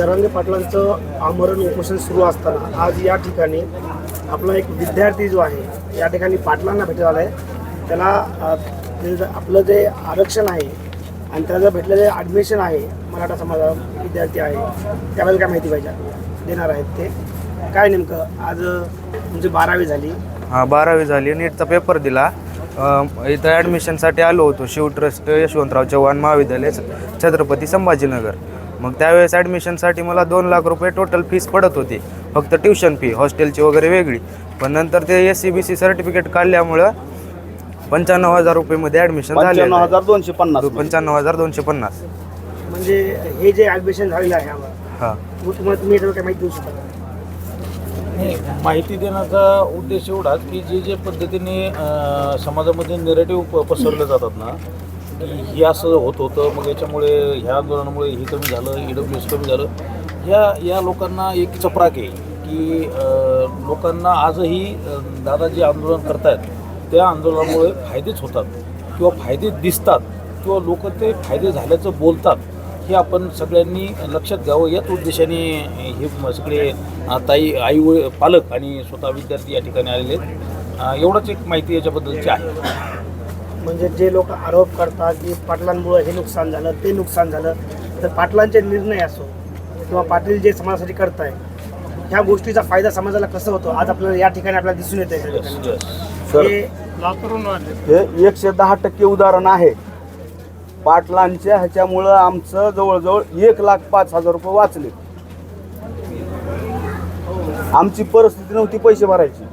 जरांगे पाटलांचं आमरण उपोषण सुरू असताना आज या ठिकाणी आपला एक विद्यार्थी जो आहे या ठिकाणी पाटलांना भेटत आला आहे. त्याला ते आपलं जे आरक्षण आहे आणि त्याला जर भेटलं जे ॲडमिशन आहे मराठा समाजा विद्यार्थी आहे त्याबद्दल काय माहिती पाहिजे देणार आहेत ते. काय नेमकं? आज तुमची बारावी झाली. हां बारावी झाली. नीटचा पेपर दिला. इथं ॲडमिशनसाठी आलो होतो. शिव ट्रस्ट यशवंतराव चव्हाण महाविद्यालय छत्रपती संभाजीनगर. मग त्यावेळेस ॲडमिशनसाठी मला दोन लाख रुपये टोटल फीस पडत होती. फक्त ट्युशन फी हॉस्टेलची वगैरे वेगळी. पण नंतर ते S C B C certificate काढल्यामुळं पंच्याण्णव हजार रुपयेमध्ये ॲडमिशन झाले पंच्याण्णव हजार दोनशे पन्नास पंच्याण्णव हजार दोनशे पन्नास. म्हणजे हे जे ॲडमिशन झालेलं आहे आम्हाला हां. मग तुम्हाला तुम्ही याच्यावर काय माहिती देऊ शकता नाही, माहिती देण्याचा उद्देश एवढाच की जे जे पद्धतीने अं, समाजामध्ये नेरेटिव्ह पसरले जातात ना की हे असं होत होतं मग याच्यामुळे ह्या आंदोलनामुळे हे कमी झालं ई डब्ल्यू एस कमी झालं. या या लोकांना एक चपराक आहे की लोकांना आजही दादा जे आंदोलन करतायत त्या आंदोलनामुळे फायदेच होतात किंवा फायदे दिसतात किंवा लोक ते फायदे झाल्याचं बोलतात हे आपण सगळ्यांनी लक्षात घ्यावं. याच उद्देशाने हे सगळे ताई आई पालक आणि स्वतः विद्यार्थी या ठिकाणी आलेले आहेत. एवढंच एक माहिती याच्याबद्दलची आहे. म्हणजे जे लोक आरोप करतात की पाटलांमुळे हे नुकसान झालं ते नुकसान झालं तर पाटलांचे निर्णय असो किंवा पाटील जे समाजासाठी करताय ह्या गोष्टीचा फायदा समाजाला कसं होतो? आज आपल्याला या ठिकाणी आपल्याला दिसून येत आहे सर हे हे एकशे दहा टक्के उदाहरण आहे. पाटलांच्या ह्याच्यामुळं आमचं जवळजवळ एक लाख पाच हजार रुपये वाचले. आमची परिस्थिती नव्हती पैसे भरायची.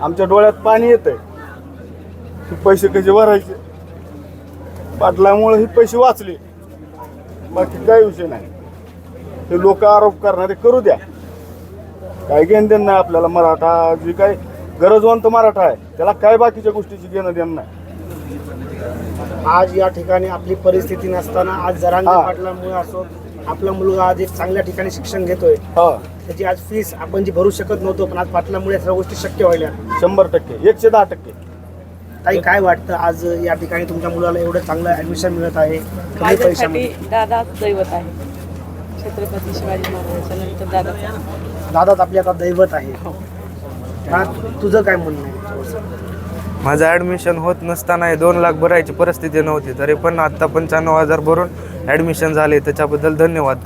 आमच्या डोळ्यात पाणी येतंय. की पैसे कसे भरायचे? पाटलामुळे हे पैसे वाचले. बाकी काही विषय नाही. हे लोक आरोप करणारे करू द्या. काय घेणं देणं नाही आपल्याला मराठा जे काय गरजवंत मराठा आहे त्याला काय बाकीच्या गोष्टीची घेणं देणं नाही. आज या ठिकाणी आपली परिस्थिती नसताना आज जरांगे हा. पाटलांमुळे असो आपला मुलगा आज एक चांगल्या ठिकाणी शिक्षण घेतोय. हा. त्याची आज फीस आपण जी भरू शकत नव्हतो पण आज पाटलांमुळे सर्व गोष्टी शक्य व्हायला शंभर टक्के. एकशे दहा टक्के. ताई काय वाटतं? आज या ठिकाणी तुमच्या मुलाला एवढं चांगलं ऍडमिशन मिळत आहे कमी माझ्यासाठी पैशामध्ये. दादा दैवत आहे. छत्रपती शिवाजी महाराजांच्या नंतर दादा दादाच आपली आता दैवत आहे. हा. तुझं काय म्हणणं आहे? माझं ॲडमिशन होत नसताना हे दोन लाख भरायची परिस्थिती नव्हती तरी पण आत्ता पंच्याण्णव हजार भरून ॲडमिशन झाले त्याच्याबद्दल धन्यवाद.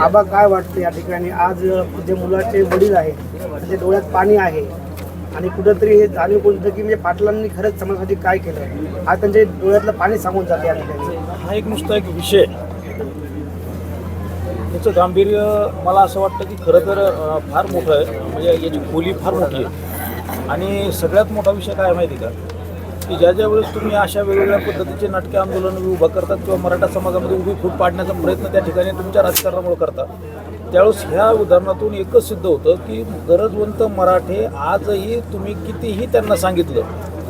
आबा काय वाटतं या ठिकाणी? आज जे मुलाचे वडील आहे त्याच्या डोळ्यात पाणी आहे आणि कुठंतरी हे जाणीव कोणतं की म्हणजे पाटलांनी खरंच समाजासाठी काय केलं हा त्यांच्या डोळ्यातलं पाणी सांगून जाते या ठिकाणी हा एक नुसता एक विषय. त्याचं गांभीर्य मला असं वाटतं की खरं तर फार मोठं आहे. म्हणजे याची खोली फार मोठी आहे. आणि सगळ्यात मोठा विषय काय माहिती का? की ज्या ज्या वेळेस तुम्ही अशा वेगवेगळ्या पद्धतीचे नाटके आंदोलन उभं करतात किंवा मराठा समाजामध्ये उभी फूट पाडण्याचा प्रयत्न त्या ठिकाणी तुमच्या राजकारणामुळे करता त्यावेळेस ह्या उदाहरणातून एकच सिद्ध होतं की गरजवंत मराठे आजही तुम्ही कितीही त्यांना सांगितलं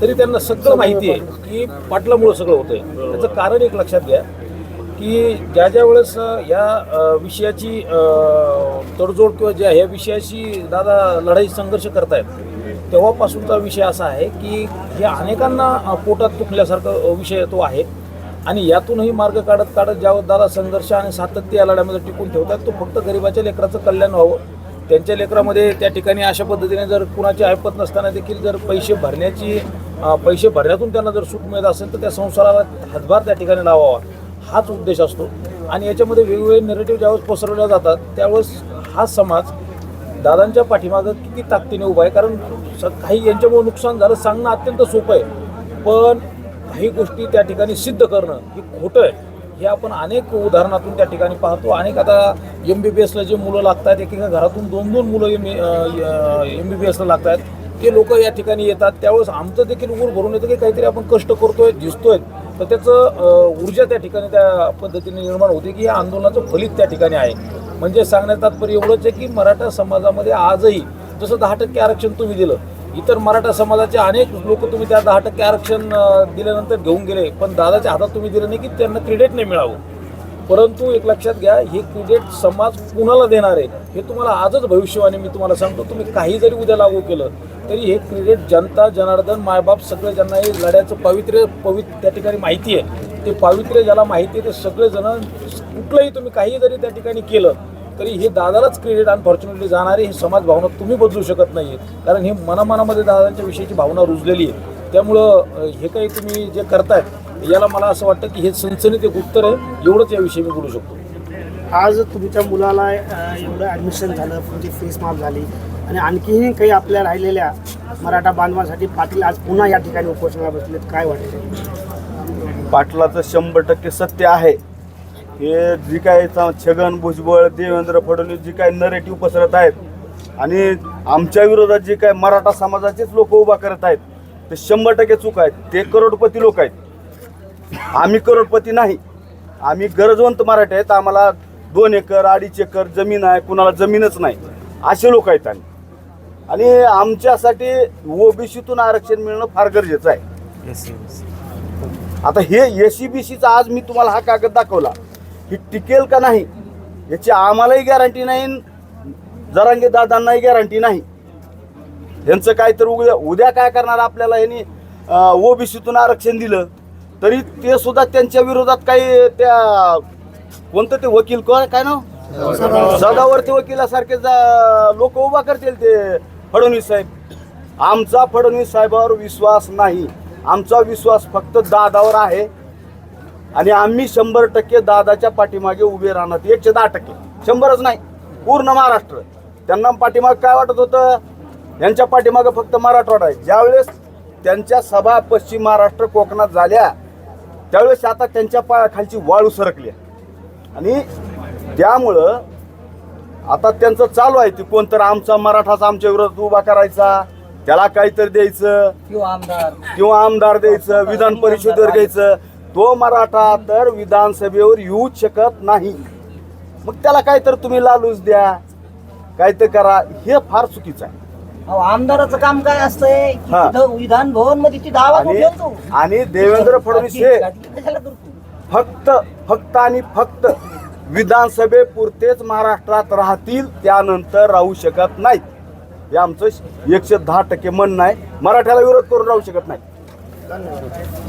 तरी त्यांना सगळं माहिती आहे की पाटलामुळं सगळं होतंय. त्याचं कारण एक लक्षात घ्या की ज्या ज्या वेळेस या विषयाची तडजोड किंवा ज्या ह्या विषयाशी दादा लढाई संघर्ष करतायत तेव्हापासूनचा विषय असा आहे की या अनेकांना पोटात तुटल्यासारखा अ, विषय तो आहे. आणि यातूनही मार्ग काढत काढत ज्यावर दादा संघर्ष आणि सातत्य या लढ्यामध्ये टिकून ठेवतात तो फक्त गरिबाच्या लेकराचं कल्याण व्हावं. त्यांच्या लेकरामध्ये त्या ठिकाणी अशा पद्धतीने जर कुणाची ऐपत नसताना देखील जर पैसे भरण्याची पैसे भरण्यातून त्यांना जर सूट मिळत असेल तर त्या संसाराला हातभार त्या ठिकाणी लावावा. हाच उद्देश असतो. आणि याच्यामध्ये वेगवेगळे नेरेटिव्ह ज्यावेळेस पसरवल्या जातात त्यावेळेस हा समाज दादांच्या पाठीमागं किती ताकदीने उभा आहे. कारण स काही यांच्यामुळे नुकसान झालं सांगणं अत्यंत सोपं आहे. पण काही गोष्टी त्या ठिकाणी सिद्ध करणं हे खोटं आहे. हे आपण अनेक उदाहरणातून त्या ठिकाणी पाहतो. अनेक आता एम बी बी एसला जे मुलं लागतात एकेका घरातून दोन दोन मुलं एम एम बी बी एसला लागत आहेत ते लोक या ठिकाणी येतात. त्यावेळेस आमचं देखील ऊर भरून येतं की काहीतरी आपण कष्ट करतोय दिसतोय. तर त्याचं ऊर्जा त्या ठिकाणी त्या पद्धतीने निर्माण होते की या आंदोलनाचं फलित त्या ठिकाणी आहे. म्हणजे सांगण्यात तात्पर्य एवढंच आहे की मराठा समाजामध्ये आजही जसं दहा टक्के आरक्षण तुम्ही दिलं इतर मराठा समाजाचे अनेक लोक तुम्ही त्या दहा टक्के आरक्षण दिल्यानंतर घेऊन गेले पण दादाच्या हातात तुम्ही दिलं नाही की त्यांना क्रेडिट नाही मिळावं. परंतु एक लक्षात घ्या हे क्रेडिट समाज कुणाला देणार आहे हे तुम्हाला आजच भविष्यवाणी मी तुम्हाला सांगतो. तुम्ही काही जरी उद्या लागू केलं तरी हे क्रेडिट जनता जनार्दन मायबाप सगळे ज्यांना हे लढ्याचं पावित्र्य पवित्र त्या ठिकाणी माहिती आहे ते पावित्र्य ज्याला माहिती आहे ते सगळेजण कुठलंही तुम्ही काही जरी त्या ठिकाणी केलं तरी हे दादालाच क्रेडिट अनफॉर्च्युनेटली जाणारी ही समाज भावना तुम्ही बदलू शकत नाही कारण हे मनामनामध्ये दादांच्या विषयीची भावना रुजलेली आहे. त्यामुळं हे काही तुम्ही जे करतायत याला मला असं वाटतं की हे सनसनीत एक उत्तर आहे. एवढंच याविषयी मी बोलू शकतो. आज तुमच्या मुलाला एवढं ॲडमिशन झालं तुमची फीस माफ झाली. आणि आणखीही काही आपल्या राहिलेल्या मराठा बांधवांसाठी पाटील आज पुन्हा या ठिकाणी उपोषणाला बसलेत. काय वाटतं पाटलाचं शंभर टक्के सत्य आहे. हे जी काय छगन भुजबळ देवेंद्र फडणवीस जी काय नरेटिव्ह पसरत आहेत आणि आमच्या विरोधात जे काय मराठा समाजाचेच लोक उभा करत आहेत ते शंभर टक्के चूक आहेत. ते करोडपती लोक आहेत. आम्ही करोडपती नाही. आम्ही गरजवंत मराठी आहेत. आम्हाला दोन एकर अडीच एकर जमीन आहे. कुणाला जमीनच नाही. असे लोक आहेत आम्ही. आणि आमच्यासाठी ओबीसीतून आरक्षण मिळणं फार गरजेचं आहे. आता हे एस सी बी सीचा आज मी तुम्हाला हा कागद दाखवला. ही टिकेल का नाही याची आम्हालाही गॅरंटी नाही जरांगे दादांनाही गॅरंटी नाही. यांचं काय तर उद्या उद्या काय करणार आपल्याला? यांनी ओबीसीतून आरक्षण दिलं तरी ते सुद्धा त्यांच्या विरोधात काही त्या कोणतं ते वकील काय ना सदावरती वकिलासारखे लोक उभा करतील ते फडणवीस साहेब. आमचा फडणवीस साहेबावर विश्वास नाही. आमचा विश्वास फक्त दादावर आहे. आणि आम्ही शंभर टक्के दादाच्या पाठीमागे उभे राहणार. एकशे दहा टक्के. शंभरच नाही. पूर्ण महाराष्ट्र. त्यांना पाठीमाग काय वाटत होतं? यांच्या पाठीमागं फक्त मराठवाडा आहे. ज्यावेळेस त्यांच्या सभा पश्चिम महाराष्ट्र कोकणात झाल्या त्यावेळेस आता त्यांच्या पा खालची वाळू सरकली. आणि त्यामुळं आता त्यांचं चालू आहे ते कोणतर आमचा मराठाच आमच्या विरोधात उभा करायचा. त्याला काहीतरी द्यायचं. किंवा आमदार. किंवा आमदार द्यायचं. विधान परिषदेवर घ्यायचं. तो मराठा तर विधानसभेवर येऊच शकत नाही. मग त्याला काहीतरी तुम्ही लालूच द्या. काहीतरी करा. हे फार चुकीचं आहे. अहो, आमदाराचं काम काय असतंय? हा. तिथं विधान भवनमध्ये ती दावा आणि आणि देवेंद्र फडणवीस हे फक्त फक्त आणि फक्त विधानसभेपुरतेच महाराष्ट्रात राहतील त्यानंतर राहू शकत नाहीत. हे आमचं एकशे दहा टक्के म्हणणं आहे. मराठ्याला विरोध करून राहू शकत नाही धन्यवाद